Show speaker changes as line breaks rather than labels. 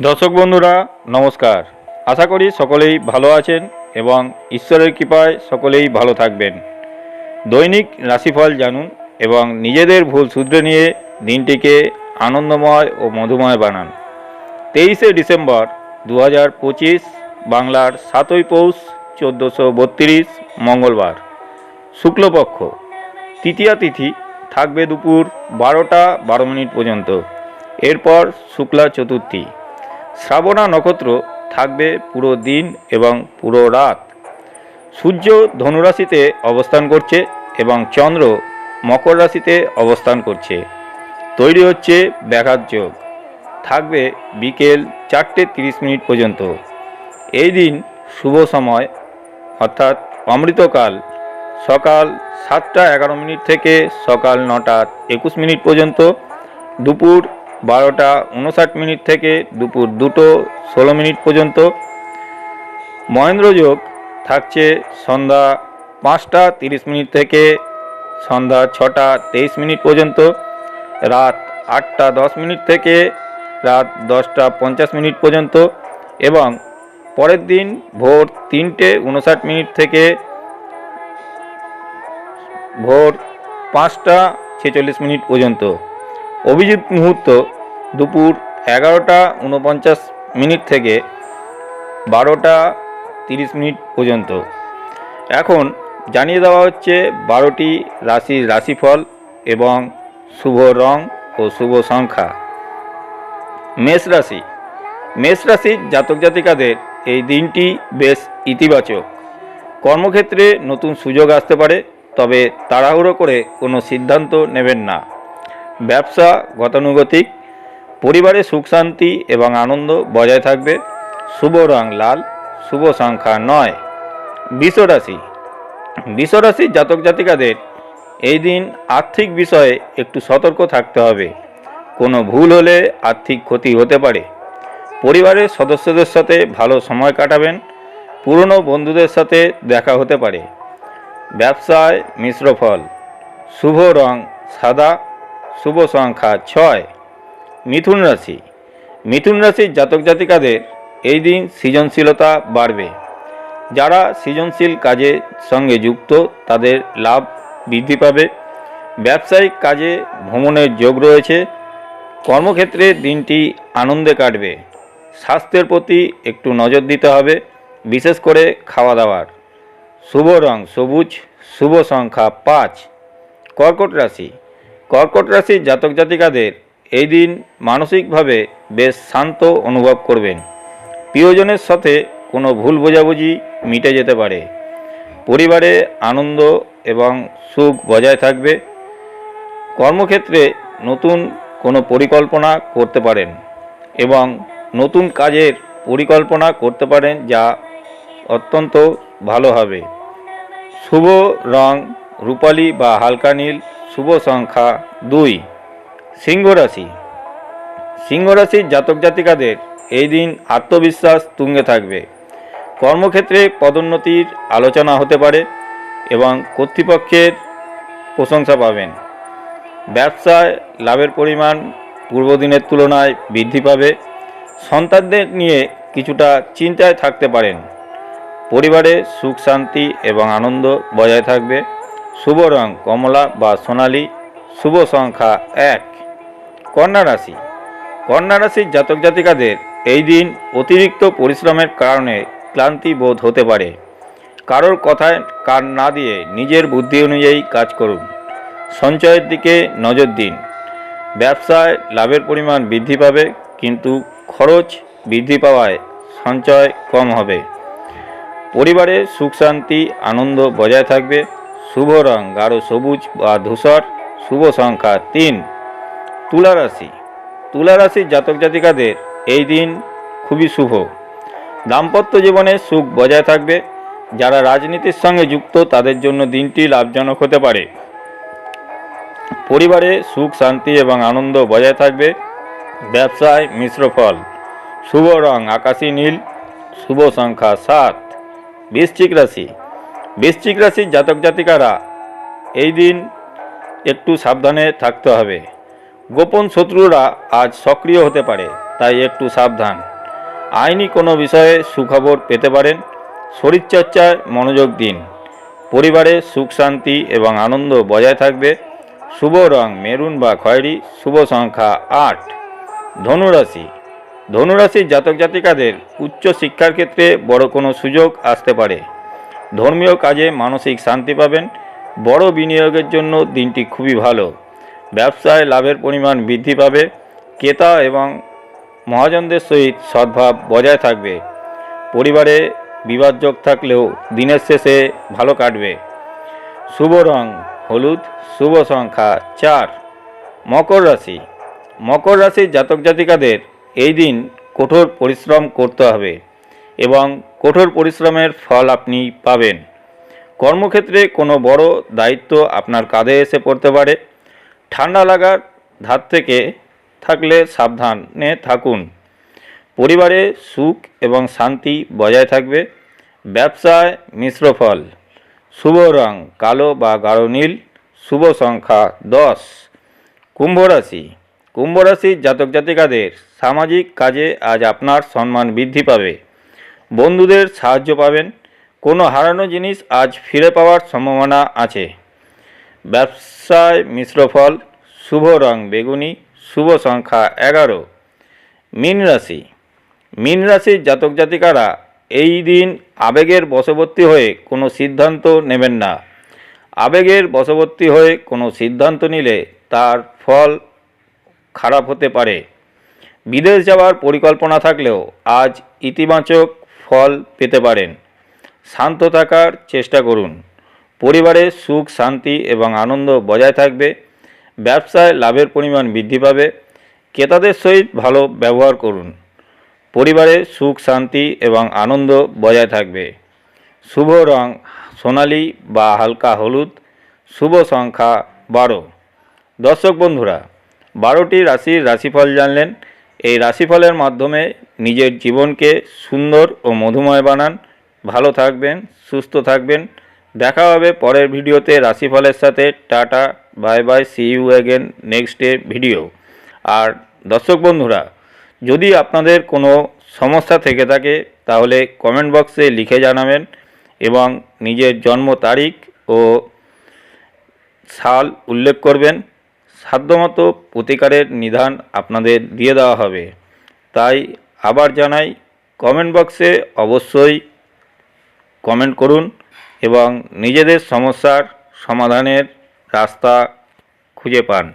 দর্শক বন্ধুরা, নমস্কার। আশা করি সকলেই ভালো আছেন এবং ঈশ্বরের কৃপায় সকলেই ভালো থাকবেন। দৈনিক রাশিফল জানুন এবং নিজেদের ভুল শুধরে নিয়ে দিনটিকে আনন্দময় ও মধুময় বানান। তেইশে ডিসেম্বর দু হাজার পঁচিশ, বাংলার সাতই পৌষ চোদ্দোশো বত্রিশ, মঙ্গলবার। শুক্লপক্ষ, তৃতীয়া তিথি থাকবে দুপুর বারোটা বারো মিনিট পর্যন্ত। এরপর শুক্লা চতুর্থী। শ্রাবণা নক্ষত্র থাকবে পুরো দিন এবং পুরো রাত। সূর্য ধনুরাশিতে অবস্থান করছে এবং চন্দ্র মকর রাশিতে অবস্থান করছে। তৈরি হচ্ছে ব্যাঘাত যোগ। থাকবে বিকেল চারটে তিরিশ মিনিট পর্যন্ত। এই দিন শুভ সময়, অর্থাৎ অমৃতকাল। সকাল সাতটা এগারো মিনিট থেকে সকাল নটা একুশ মিনিট পর্যন্ত। দুপুর বারোটা উনষাট মিনিট থেকে দুপুর দুটো ষোলো মিনিট পর্যন্ত। মহেন্দ্র যোগ থাকছে সন্ধ্যা পাঁচটা তিরিশ মিনিট থেকে সন্ধ্যা ছটা তেইশ মিনিট পর্যন্ত। রাত আটটা দশ মিনিট থেকে রাত দশটা পঞ্চাশ মিনিট পর্যন্ত এবং পরের দিন ভোর তিনটে উনষাট মিনিট থেকে ভোর পাঁচটা ছেচল্লিশ মিনিট পর্যন্ত। অভিজিৎ মুহূর্ত দুপুর এগারোটা উনপঞ্চাশ মিনিট থেকে বারোটা তিরিশ মিনিট পর্যন্ত। এখন জানিয়ে দেওয়া হচ্ছে বারোটি রাশির রাশিফল এবং শুভ রং ও শুভ সংখ্যা। মেষ রাশি। মেষ রাশির জাতক জাতিকাদের এই দিনটি বেশ ইতিবাচক। কর্মক্ষেত্রে নতুন সুযোগ আসতে পারে, তবে তাড়াহুড়ো করে কোনো সিদ্ধান্ত নেবেন না। ব্যবসা গতানুগতিক পরিবারে সুখ, শান্তি এবং আনন্দ বজায় থাকবে। শুভ রং লাল, শুভ সংখ্যা নয়। বিশ্বরাশি বিশ্বরাশির জাতক জাতিকাদের এই দিন আর্থিক বিষয়ে একটু সতর্ক থাকতে হবে। কোনো ভুল হলে আর্থিক ক্ষতি হতে পারে। পরিবারের সদস্যদের সাথে ভালো সময় কাটাবেন। পুরনো বন্ধুদের সাথে দেখা হতে পারে। ব্যবসায় মিশ্র ফল। শুভ রং সাদা, শুভ সংখ্যা ছয়। মিথুন রাশি। মিথুন রাশির জাতক জাতিকাদের এই দিন সৃজনশীলতা বাড়বে। যারা সৃজনশীল কাজের সঙ্গে যুক্ত, তাদের লাভ বৃদ্ধি পাবে। ব্যবসায়িক কাজে ভ্রমণের যোগ রয়েছে। কর্মক্ষেত্রে দিনটি আনন্দে কাটবে। স্বাস্থ্যের প্রতি একটু নজর দিতে হবে, বিশেষ করে খাওয়া দাওয়ার শুভ রং সবুজ, শুভ সংখ্যা পাঁচ। কর্কট রাশি। কর্কট রাশির জাতক জাতিকাদের এই দিন মানসিকভাবে বেশ শান্ত অনুভব করবেন। প্রিয়জনের সাথে কোনো ভুল বোঝাবুঝি মিটে যেতে পারে। পরিবারে আনন্দ এবং সুখ বজায় থাকবে। কর্মক্ষেত্রে নতুন কোনো পরিকল্পনা করতে পারেন এবং নতুন কাজের পরিকল্পনা করতে পারেন যা অত্যন্ত ভালো হবে। শুভ রং রূপালী বা হালকা নীল, শুভ সংখ্যা দুই। সিংহ রাশি। সিংহ রাশির জাতক জাতিকাদের এই দিন আত্মবিশ্বাস তুঙ্গে থাকবে। কর্মক্ষেত্রে পদোন্নতির আলোচনা হতে পারে এবং কর্তৃপক্ষের প্রশংসা পাবেন। ব্যবসায় লাভের পরিমাণ পূর্বদিনের তুলনায় বৃদ্ধি পাবে। সন্তানদের নিয়ে কিছুটা চিন্তায় থাকতে পারেন। পরিবারে সুখ, শান্তি এবং আনন্দ বজায় থাকবে। শুভ রং কমলা বা সোনালি, শুভ সংখ্যা এক। কন্যা রাশি। কন্যা রাশির জাতক জাতিকাদের এই দিন অতিরিক্ত পরিশ্রমের কারণে ক্লান্তি বোধ হতে পারে। কারোর কথায় কান না দিয়ে নিজের বুদ্ধি অনুযায়ী কাজ করুন। সঞ্চয়ের দিকে নজর দিন। ব্যবসায় লাভের পরিমাণ বৃদ্ধি পাবে, কিন্তু খরচ বৃদ্ধি পাওয়ায় সঞ্চয় কম হবে। পরিবারে সুখ, শান্তি, আনন্দ বজায় থাকবে। শুভ রং গাঢ় সবুজ বা ধূসর, শুভ সংখ্যা তিন। তুলা রাশি তুলা রাশির জাতক জাতিকাদের এই দিন খুবই শুভ। দাম্পত্য জীবনে সুখ বজায় থাকবে। যারা রাজনীতির সঙ্গে যুক্ত, তাদের জন্য দিনটি লাভজনক হতে পারে। পরিবারে সুখ, শান্তি এবং আনন্দ বজায় থাকবে। ব্যবসায় মিশ্র ফল। শুভ রং, আকাশী নীল। শুভ সংখ্যা সাত। বৃশ্চিক রাশি। বৃশ্চিক রাশির জাতক জাতিকারা এই দিন একটু সাবধানে থাকতে হবে। গোপন শত্রুরা আজ সক্রিয় হতে পারে, তাই একটু সাবধান। আইনি কোনো বিষয়ে সুখবর পেতে পারেন। শরীরচর্চায় মনোযোগ দিন। পরিবারে সুখ, শান্তি এবং আনন্দ বজায় থাকবে। শুভ রং, মেরুন বা খয়েরি, শুভ সংখ্যা আট। ধনুরাশি। ধনুরাশির জাতক জাতিকাদের উচ্চ শিক্ষার ক্ষেত্রে বড় কোনো সুযোগ আসতে পারে। ধর্মীয় কাজে মানসিক শান্তি পাবেন। বড় বিনিয়োগের জন্য দিনটি খুবই ভালো। ব্যবসায় লাভের পরিমাণ বৃদ্ধি পাবে, ক্রেতা এবং মহাজনদের সহিত সদ্ভাব বজায় থাকবে। পরিবারে বিবাদযোগ থাকলেও দিনের শেষে ভালো কাটবে। শুভ রং, হলুদ, শুভ সংখ্যা, চার। মকর রাশি। মকর রাশির জাতক জাতিকাদের এই দিন কঠোর পরিশ্রম করতে হবে এবং কঠোর পরিশ্রমের ফল আপনি পাবেন। কর্মক্ষেত্রে কোনো বড় দায়িত্ব আপনার কাঁধে এসে পড়তে পারে। ঠান্ডা লাগার ধার থেকে থাকলে সাবধানে থাকুন। পরিবারে সুখ এবং শান্তি বজায় থাকবে। ব্যবসায় মিশ্র ফল। শুভ রং কালো বা গাঢ় নীল। শুভ সংখ্যা দশ। কুম্ভ রাশি। কুম্ভ রাশির জাতক জাতিকাদের সামাজিক কাজে আজ আপনার সম্মান বৃদ্ধি পাবে। বন্ধুদের সাহায্য পাবেন। কোনো হারানো জিনিস আজ ফিরে পাওয়ার সম্ভাবনা আছে। ব্যবসায় মিশ্র ফল, শুভ রং বেগুনি, শুভ সংখ্যা এগারো। মীন রাশি। মীন রাশির জাতক জাতিকারা এই দিন আবেগের বশবর্তী হয়ে কোনো সিদ্ধান্ত নেবেন না। আবেগের বশবর্তী হয়ে কোনো সিদ্ধান্ত নিলে তার ফল খারাপ হতে পারে। বিদেশ যাওয়ার পরিকল্পনা থাকলেও আজ ইতিবাচক ফল পেতে পারেন। শান্ত থাকার চেষ্টা করুন। পরিবারে সুখ, শান্তি এবং আনন্দ বজায় থাকবে, ব্যবসায় লাভের পরিমাণ বৃদ্ধি পাবে, ক্রেতাদের সহিত ভালো ব্যবহার করুন। পরিবারে সুখ, শান্তি এবং আনন্দ বজায় থাকবে। শুভ রং সোনালি বা হালকা হলুদ, শুভ সংখ্যা বারো। দর্শক বন্ধুরা, বারোটি রাশির রাশিফল জানলেন। এই রাশিফলের মাধ্যমে নিজের জীবনকে সুন্দর ও মধুময় বানান। ভালো থাকবেন, সুস্থ থাকবেন। দেখা হবে পরের ভিডিওতে। রাশিফলের সাথে tata, bye bye see you again next day video আর দর্শক বন্ধুরা, যদি আপনাদের কোনো সমস্যা থেকে থাকে, তাহলে কমেন্ট বক্সে লিখে জানাবেন এবং নিজের জন্ম তারিখ ও সাল উল্লেখ করবেন। সাধ্যমতো প্রতিকারের নিধান আপনাদের দিয়ে দেওয়া হবে। তাই আবার জানাই কমেন্ট বক্সে অবশ্যই কমেন্ট করুন। এবং নিজেদের সমস্যার সমাধানের রাস্তা খুঁজে পান।